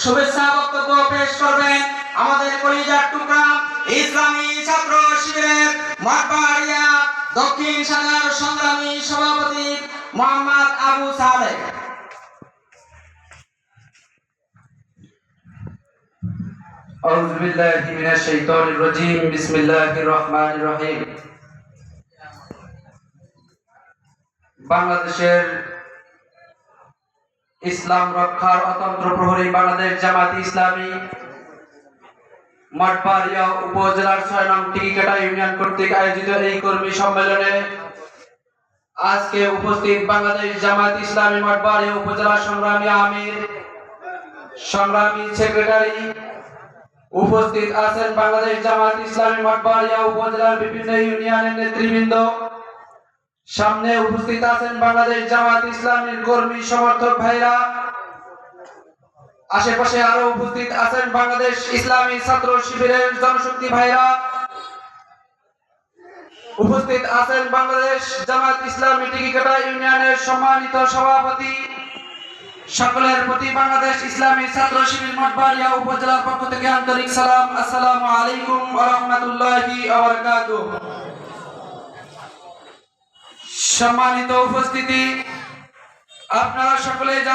শুভেচ্ছা বক্তব্য পেশ করবেন আমাদের কলিজার টুকরা ইসলামী ছাত্র শিবিরের মঠবাড়িয়া দক্ষিণ সাগর সংগ্রামী সভাপতি মোহাম্মদ আবু সালেহ أعوذ بالله من الشيطان الرجيم بسم الله الرحمن الرحيم বাংলাদেশের ইসলাম রক্ষার অতন্ত্র প্রহরী বাংলাদেশ জামাত ইসলামী, মঠবাড়িয়া উপজেলার ছয় নং টিকিকাটা ইউনিয়ন কর্তৃক আয়োজিত এই কর্মী সম্মেলনে আজকে উপস্থিত বাংলাদেশ জামাত ইসলামী, মঠবাড়িয়া উপজেলা সংগ্রামী আমির, সংগ্রামী সেক্রেটারি উপস্থিত আছেন বাংলাদেশ জামাত ইসলামী, মঠবাড়িয়া উপজেলার বিভিন্ন ইউনিয়নের নেতৃবৃন্দ। সামনে উপস্থিত আছেন বাংলাদেশ জামাত ইসলামীর কর্মী সমর্থক ভাইরা। আশেপাশে আরও উপস্থিত আছেন বাংলাদেশ ইসলামী ছাত্র শিবিরের জনশক্তি ভাইরা। উপস্থিত আছেন বাংলাদেশ জামাত ইসলামী টিকিকাটা ইউনিয়নের সম্মানিত সভাপতি। সকলের প্রতি বাংলাদেশ ইসলামী ছাত্র শিবির মঠবাড়িয়া উপজেলার পক্ষ থেকে আন্তরিক সালাম। আসসালামু আলাইকুম ওয়া সম্মানিত উপস্থিতি। আপনারা সকলে